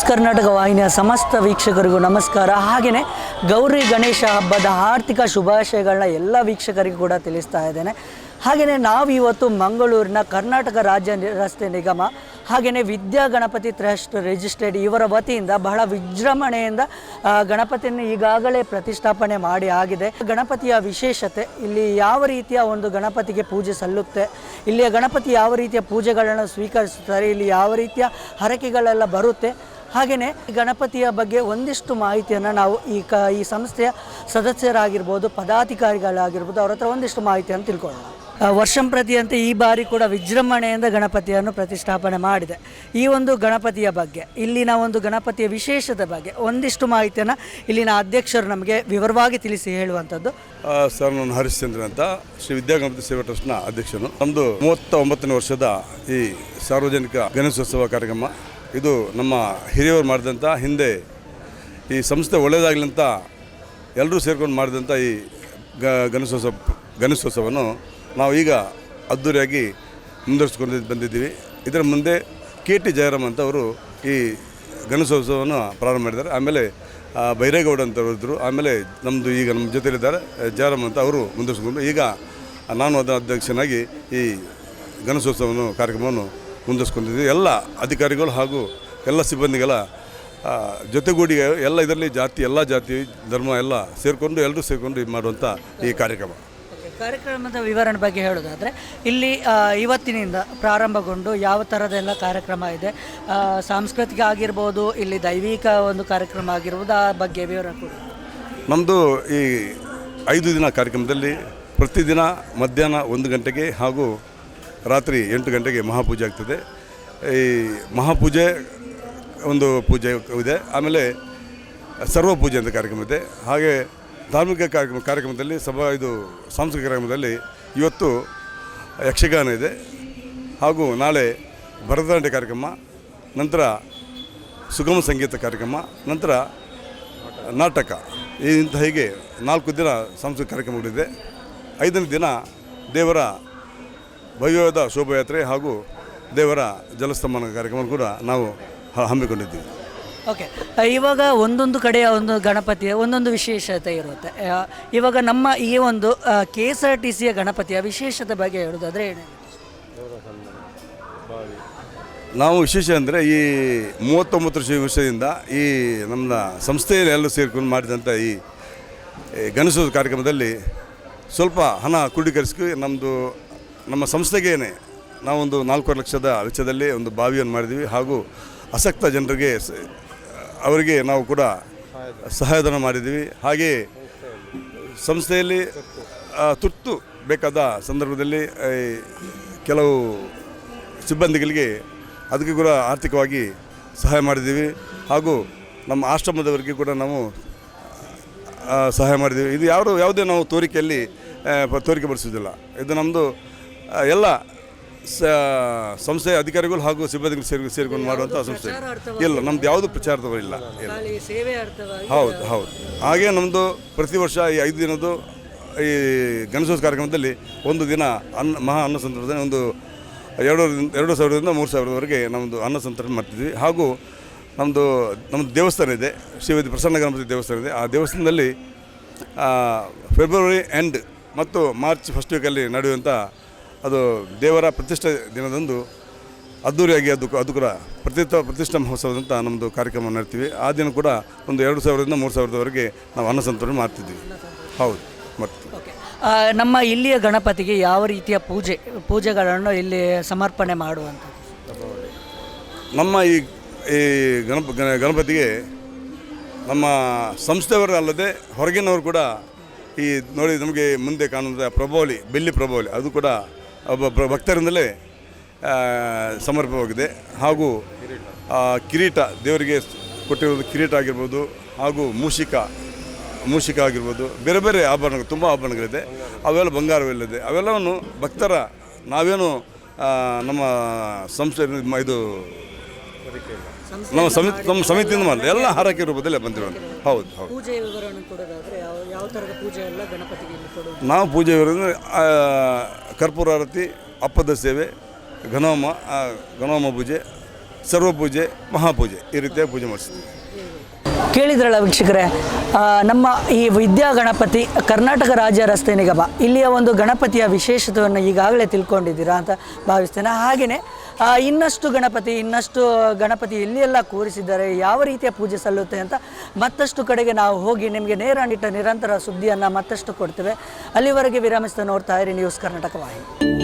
ಕರ್ನಾಟಕ ವಾಹಿನಿಯ ಸಮಸ್ತ ವೀಕ್ಷಕರಿಗೂ ನಮಸ್ಕಾರ. ಹಾಗೆಯೇ ಗೌರಿ ಗಣೇಶ ಹಬ್ಬದ ಆರ್ಥಿಕ ಶುಭಾಶಯಗಳನ್ನ ಎಲ್ಲ ವೀಕ್ಷಕರಿಗೂ ಕೂಡ ತಿಳಿಸ್ತಾ ಇದ್ದೇನೆ. ಹಾಗೆಯೇ ನಾವು ಇವತ್ತು ಮಂಗಳೂರಿನ ಕರ್ನಾಟಕ ರಾಜ್ಯ ರಸ್ತೆ ನಿಗಮ ಹಾಗೆಯೇ ವಿದ್ಯಾ ಗಣಪತಿ ಟ್ರಸ್ಟ್ ರಿಜಿಸ್ಟರ್ಡ್ ಇವರ ವತಿಯಿಂದ ಬಹಳ ವಿಜೃಂಭಣೆಯಿಂದ ಗಣಪತಿಯನ್ನು ಈಗಾಗಲೇ ಪ್ರತಿಷ್ಠಾಪನೆ ಮಾಡಿ ಆಗಿದೆ. ಗಣಪತಿಯ ವಿಶೇಷತೆ, ಇಲ್ಲಿ ಯಾವ ರೀತಿಯ ಒಂದು ಗಣಪತಿಗೆ ಪೂಜೆ ಸಲ್ಲುತ್ತೆ, ಇಲ್ಲಿಯ ಗಣಪತಿ ಯಾವ ರೀತಿಯ ಪೂಜೆಗಳನ್ನು ಸ್ವೀಕರಿಸುತ್ತಾರೆ, ಇಲ್ಲಿ ಯಾವ ರೀತಿಯ ಹರಕೆಗಳೆಲ್ಲ ಬರುತ್ತೆ ಹಾಗೆಯೇ ಗಣಪತಿಯ ಬಗ್ಗೆ ಒಂದಿಷ್ಟು ಮಾಹಿತಿಯನ್ನು ನಾವು ಈ ಕ, ಈ ಸಂಸ್ಥೆಯ ಸದಸ್ಯರಾಗಿರ್ಬೋದು, ಪದಾಧಿಕಾರಿಗಳಾಗಿರ್ಬೋದು ಅವ್ರ ಹತ್ರ ಒಂದಿಷ್ಟು ಮಾಹಿತಿಯನ್ನು ತಿಳ್ಕೊಳ್ಳೋಣ. ವರ್ಷಂ ಪ್ರತಿಯಂತೆ ಈ ಬಾರಿ ಕೂಡ ವಿಜೃಂಭಣೆಯಿಂದ ಗಣಪತಿಯನ್ನು ಪ್ರತಿಷ್ಠಾಪನೆ ಮಾಡಿದೆ. ಈ ಒಂದು ಗಣಪತಿಯ ಬಗ್ಗೆ, ಇಲ್ಲಿನ ಒಂದು ಗಣಪತಿಯ ವಿಶೇಷತೆ ಬಗ್ಗೆ ಒಂದಿಷ್ಟು ಮಾಹಿತಿಯನ್ನು ಇಲ್ಲಿನ ಅಧ್ಯಕ್ಷರು ನಮಗೆ ವಿವರವಾಗಿ ತಿಳಿಸಿ ಹೇಳುವಂಥದ್ದು. ಸರ್, ನಾನು ಹರಿಶ್ಚಂದ್ರ ಅಂತ, ಶ್ರೀ ವಿದ್ಯಾಗಣಪತಿ ಸೇವಾ ಟ್ರಸ್ಟ್ನ ಅಧ್ಯಕ್ಷನು. ನಮ್ಮದು ಮೂವತ್ತ ಒಂಬತ್ತನೇ ವರ್ಷದ ಈ ಸಾರ್ವಜನಿಕ ಗಣೇಶೋತ್ಸವ ಕಾರ್ಯಕ್ರಮ ಇದು ನಮ್ಮ ಹಿರಿಯವರು ಮಾಡಿದಂಥ ಹಿಂದೆ ಈ ಸಂಸ್ಥೆ ಒಳ್ಳೆಯದಾಗಲಿ ಅಂತ ಎಲ್ಲರೂ ಸೇರ್ಕೊಂಡು ಮಾಡಿದಂಥ ಈ ಗ, ಗಣೇಶೋತ್ಸವ, ಗಣೇಶೋತ್ಸವವನ್ನು ನಾವು ಈಗ ಅದ್ಧೂರಿಯಾಗಿ ಮುಂದುವರಿಸ್ಕೊಂಡು ಬಂದಿದ್ದೀವಿ. ಇದರ ಮುಂದೆ ಕೆ ಟಿ ಜಯರಾಮ್ ಅಂತ ಅವರು ಈ ಗಣೇಶೋತ್ಸವವನ್ನು ಪ್ರಾರಂಭ ಮಾಡಿದ್ದಾರೆ. ಆಮೇಲೆ ಬೈರೇಗೌಡ ಅಂತ ಇದ್ದರು ಆಮೇಲೆ ನಮ್ಮದು ಈಗ ನಮ್ಮ ಜೊತೆಯಲ್ಲಿದ್ದಾರೆ ಜಯರಾಮ್ ಅಂತ ಅವರು ಮುಂದುವರಿಸ್ಕೊಂಡು ಈಗ ನಾನು ಅದರ ಅಧ್ಯಕ್ಷನಾಗಿ ಈ ಗಣೇಶೋತ್ಸವವನ್ನು ಕಾರ್ಯಕ್ರಮವನ್ನು ಮುಂದುವರಿಸ್ಕೊಂಡಿದ್ದೀವಿ. ಎಲ್ಲ ಅಧಿಕಾರಿಗಳು ಹಾಗೂ ಎಲ್ಲ ಸಿಬ್ಬಂದಿಗಳ ಜೊತೆಗೂಡಿ ಎಲ್ಲ ಇದರಲ್ಲಿ ಜಾತಿ ಎಲ್ಲ ಜಾತಿ ಧರ್ಮ ಎಲ್ಲ ಸೇರಿಕೊಂಡು ಎಲ್ಲರೂ ಸೇರಿಕೊಂಡು ಇದು ಮಾಡುವಂಥ ಈ ಕಾರ್ಯಕ್ರಮ. ಕಾರ್ಯಕ್ರಮದ ವಿವರಣೆ ಬಗ್ಗೆ ಹೇಳೋದಾದರೆ ಇಲ್ಲಿ ಇವತ್ತಿನಿಂದ ಪ್ರಾರಂಭಗೊಂಡು ಯಾವ ಥರದೆಲ್ಲ ಕಾರ್ಯಕ್ರಮ ಇದೆ ಸಾಂಸ್ಕೃತಿಕ ಆಗಿರ್ಬೋದು ಇಲ್ಲಿ ದೈವಿಕ ಒಂದು ಕಾರ್ಯಕ್ರಮ ಆಗಿರ್ಬೋದು ಆ ಬಗ್ಗೆ ವಿವರ ಕೊಡಿ. ನಮ್ಮದು ಈ ಐದು ದಿನ ಕಾರ್ಯಕ್ರಮದಲ್ಲಿ ಪ್ರತಿದಿನ ಮಧ್ಯಾಹ್ನ ಒಂದು ಗಂಟೆಗೆ ಹಾಗೂ ರಾತ್ರಿ ಎಂಟು ಗಂಟೆಗೆ ಮಹಾಪೂಜೆ ಆಗ್ತದೆ. ಈ ಮಹಾಪೂಜೆ ಒಂದು ಪೂಜೆ ಇದೆ. ಆಮೇಲೆ ಸರ್ವ ಪೂಜೆ ಅಂತ ಕಾರ್ಯಕ್ರಮ ಇದೆ. ಹಾಗೆ ಧಾರ್ಮಿಕ ಕಾರ್ಯಕ್ರಮ, ಕಾರ್ಯಕ್ರಮದಲ್ಲಿ ಸಭಾ, ಇದು ಸಾಂಸ್ಕೃತಿಕ ಕಾರ್ಯಕ್ರಮದಲ್ಲಿ ಇವತ್ತು ಯಕ್ಷಗಾನ ಇದೆ. ಹಾಗೂ ನಾಳೆ ಭರತನಾಟ್ಯ ಕಾರ್ಯಕ್ರಮ, ನಂತರ ಸುಗಮ ಸಂಗೀತ ಕಾರ್ಯಕ್ರಮ, ನಂತರ ನಾಟಕ. ಇಂಥ ಹೀಗೆ ನಾಲ್ಕು ದಿನ ಸಾಂಸ್ಕೃತಿಕ ಕಾರ್ಯಕ್ರಮಗಳಿದೆ. ಐದನೇ ದಿನ ದೇವರ ಭವ್ಯವಾದ ಶೋಭಾಯಾತ್ರೆ ಹಾಗೂ ದೇವರ ಜಲಸ್ತಂಭನ ಕಾರ್ಯಕ್ರಮ ಕೂಡ ನಾವು ಹಮ್ಮಿಕೊಂಡಿದ್ದೀವಿ. ಓಕೆ ಇವಾಗ ಒಂದೊಂದು ಕಡೆಯ ಒಂದು ಗಣಪತಿಯ ಒಂದೊಂದು ವಿಶೇಷತೆ ಇರುತ್ತೆ. ಇವಾಗ ನಮ್ಮ ಈ ಒಂದು ಕೆ ಎಸ್ ಆರ್ ಟಿ ಸಿಯ ಗಣಪತಿಯ ವಿಶೇಷತೆ ಬಗ್ಗೆ ಹೇಳೋದಾದರೆ ಏನು ನಾವು ವಿಶೇಷ ಅಂದರೆ ಈ ಮೂವತ್ತೊಂಬತ್ತು ವರ್ಷ ವರ್ಷದಿಂದ ಈ ನಮ್ಮ ಸಂಸ್ಥೆಯಲ್ಲಿ ಎಲ್ಲರೂ ಸೇರಿಕೊಂಡು ಮಾಡಿದಂಥ ಈ ಈ ಗಣೇಶೋತ್ಸವ ಕಾರ್ಯಕ್ರಮದಲ್ಲಿ ಸ್ವಲ್ಪ ಹಣ ಕ್ರೋಢೀಕರಿಸಿ ನಮ್ಮದು ನಮ್ಮ ಸಂಸ್ಥೆಗೇನೆ ನಾವೊಂದು ನಾಲ್ಕೂವರೆ ಲಕ್ಷದ ವೆಚ್ಚದಲ್ಲಿ ಒಂದು ಬಾವಿಯನ್ನು ಮಾಡಿದ್ದೀವಿ ಹಾಗೂ ಆಸಕ್ತ ಜನರಿಗೆ ಅವರಿಗೆ ನಾವು ಕೂಡ ಸಹಾಯಧನ ಮಾಡಿದ್ದೀವಿ. ಹಾಗೆಯೇ ಸಂಸ್ಥೆಯಲ್ಲಿ ತುರ್ತು ಬೇಕಾದ ಸಂದರ್ಭದಲ್ಲಿ ಕೆಲವು ಸಿಬ್ಬಂದಿಗಳಿಗೆ ಅದಕ್ಕೆ ಕೂಡ ಆರ್ಥಿಕವಾಗಿ ಸಹಾಯ ಮಾಡಿದ್ದೀವಿ. ಹಾಗೂ ನಮ್ಮ ಆಶ್ರಮದವರಿಗೆ ಕೂಡ ನಾವು ಸಹಾಯ ಮಾಡಿದ್ದೀವಿ. ಇದು ಯಾರು ಯಾವುದೇ ನಾವು ತೋರಿಕೆಯಲ್ಲಿ ತೋರಿಕೆ ಪಡಿಸೋದಿಲ್ಲ ಇದು ನಮ್ಮದು ಎಲ್ಲ ಸ ಸಂಸ್ಥೆಯ ಅಧಿಕಾರಿಗಳು ಹಾಗೂ ಸಿಬ್ಬಂದಿಗಳು ಸೇರಿ ಸೇರಿಕೊಂಡು ಮಾಡುವಂಥ ಸಂಸ್ಥೆ. ಇಲ್ಲ ನಮ್ದು ಯಾವುದು ಪ್ರಚಾರದವರು ಇಲ್ಲ ಹೌದು ಹೌದು. ಹಾಗೆ ನಮ್ಮದು ಪ್ರತಿ ವರ್ಷ ಈ ಐದು ದಿನದ್ದು ಈ ಗಣೇಶೋತ್ಸವ ಕಾರ್ಯಕ್ರಮದಲ್ಲಿ ಒಂದು ದಿನ ಅನ್ನ ಮಹಾ ಅನ್ನ ಸಂದರ್ಭದಲ್ಲಿ ಒಂದು ಎರಡು ಎರಡು ಸಾವಿರದಿಂದ ಮೂರು ಸಾವಿರದವರೆಗೆ ನಮ್ಮದು ಅನ್ನ ಸಂತರ್ಪಣೆ ಮಾಡ್ತಿದ್ವಿ. ಹಾಗೂ ನಮ್ಮದು ನಮ್ಮದು ದೇವಸ್ಥಾನ ಇದೆ ಶಿವದಿ ಪ್ರಸನ್ನ ಗಣಪತಿ ದೇವಸ್ಥಾನ ಇದೆ. ಆ ದೇವಸ್ಥಾನದಲ್ಲಿ ಫೆಬ್ರವರಿ ಎಂಡ್ ಮತ್ತು ಮಾರ್ಚ್ ಫಸ್ಟ್ ವೀಕಲ್ಲಿ ನಡೆಯುವಂಥ ಅದು ದೇವರ ಪ್ರತಿಷ್ಠೆ ದಿನದಂದು ಅದ್ದೂರಿಯಾಗಿ ಅದು ಅದು ಕೂಡ ಪ್ರತಿಷ್ಠಾ ಪ್ರತಿಷ್ಠಾ ಮಹೋತ್ಸವದಂತ ನಮ್ಮದು ಕಾರ್ಯಕ್ರಮ ನಡೆತೀವಿ. ಆ ದಿನ ಕೂಡ ಒಂದು ಎರಡು ಸಾವಿರದಿಂದ ಮೂರು ಸಾವಿರದವರೆಗೆ ನಾವು ಅನ್ನ ಸಂತರ್ಪಣೆ ಮಾಡ್ತಿದ್ವಿ. ಹೌದು ಮತ್ತು ಓಕೆ. ನಮ್ಮ ಇಲ್ಲಿಯ ಗಣಪತಿಗೆ ಯಾವ ರೀತಿಯ ಪೂಜೆ ಪೂಜೆಗಳನ್ನು ಇಲ್ಲಿ ಸಮರ್ಪಣೆ ಮಾಡುವಂಥ ನಮ್ಮ ಈ ಈ ಗಣಪ ಗಣ- ಗಣಪತಿಗೆ ನಮ್ಮ ಸಂಸ್ಥೆಯವರು ಅಲ್ಲದೆ ಹೊರಗಿನವರು ಕೂಡ ಈ ನೋಡಿ ನಮಗೆ ಮುಂದೆ ಕಾಣುವಂಥ ಪ್ರಭಾವಲಿ ಬೆಳ್ಳಿ ಪ್ರಭಾವಲಿ ಅದು ಕೂಡ ಒಬ್ಬ ಭಕ್ತರಿಂದಲೇ ಸಮರ್ಪವಾಗಿದೆ. ಹಾಗೂ ಕಿರೀಟ, ದೇವರಿಗೆ ಕೊಟ್ಟಿರೋದು ಕಿರೀಟ ಆಗಿರ್ಬೋದು, ಹಾಗೂ ಮೂಷಿಕ ಮೂಷಿಕ ಆಗಿರ್ಬೋದು, ಬೇರೆ ಬೇರೆ ಆಭರಣಗಳು, ತುಂಬ ಆಭರಣಗಳಿದೆ. ಅವೆಲ್ಲ ಬಂಗಾರವಿಲ್ಲದೆ, ಅವೆಲ್ಲವನ್ನು ಭಕ್ತರ, ನಾವೇನು ನಮ್ಮ ಸಂಸ್ಥೆ ಇದು ನಮ್ಮ ಸಮಿತಿ ನಮ್ಮ ಸಮಿತಿಯಿಂದ ಮಾಡಿದೆ ಎಲ್ಲ ಹಾರಕ್ಕೆ ರೂಪದಲ್ಲಿ ಬಂದಿರೋದು ಹೌದು ಹೌದು. ಪೂಜೆ ವಿವರಣೆ ಕೊಡೋದಾದ್ರೆ ಯಾವ ಯಾವ ಥರದ ಪೂಜೆ ಎಲ್ಲ ಗಣಪತಿಗೆ ಇಲ್ಲಿ ಕೊಡೋದು ನಾವು ಪೂಜೆ ಕರ್ಪೂರ ಆರತಿ ಅಪ್ಪದ ಸೇವೆ ಘನೋಮ ಆ, ಘನೋಮ ಪೂಜೆ ಸರ್ವಪೂಜೆ ಮಹಾಪೂಜೆ ಈ ರೀತಿಯಾಗಿ ಪೂಜೆ ಮಾಡಿಸ್ತೀವಿ. ಕೇಳಿದ್ರಲ್ಲ ವೀಕ್ಷಕರೇ ಆ, ನಮ್ಮ ಈ ವಿದ್ಯಾ ಗಣಪತಿ ಕರ್ನಾಟಕ ರಾಜ್ಯ ರಸ್ತೆ ನಿಗಮ ಇಲ್ಲಿಯ ಒಂದು ಗಣಪತಿಯ ವಿಶೇಷತೆಯನ್ನು ಈಗಾಗಲೇ ತಿಳ್ಕೊಂಡಿದ್ದೀರಾ ಅಂತ ಭಾವಿಸ್ತೇನೆ. ಹಾಗೆಯೇ ಇನ್ನಷ್ಟು ಗಣಪತಿ ಇನ್ನಷ್ಟು ಗಣಪತಿ ಎಲ್ಲಿಯೆಲ್ಲ ಕೂರಿಸಿದ್ದಾರೆ. ಯಾವ ರೀತಿಯ ಪೂಜೆ ಸಲ್ಲುತ್ತೆ ಅಂತ ಮತ್ತಷ್ಟು ಕಡೆಗೆ ನಾವು ಹೋಗಿ ನಿಮಗೆ ನೇರ ನಿಟ್ಟ ನಿರಂತರ ಸುದ್ದಿಯನ್ನು ಮತ್ತಷ್ಟು ಕೊಡ್ತೇವೆ. ಅಲ್ಲಿವರೆಗೆ ವಿರಾಮಿಸ್ತಾ ನೋಡ್ತಾ ಇರಿ ನ್ಯೂಸ್ ಕರ್ನಾಟಕ ವಾಹಿನಿ.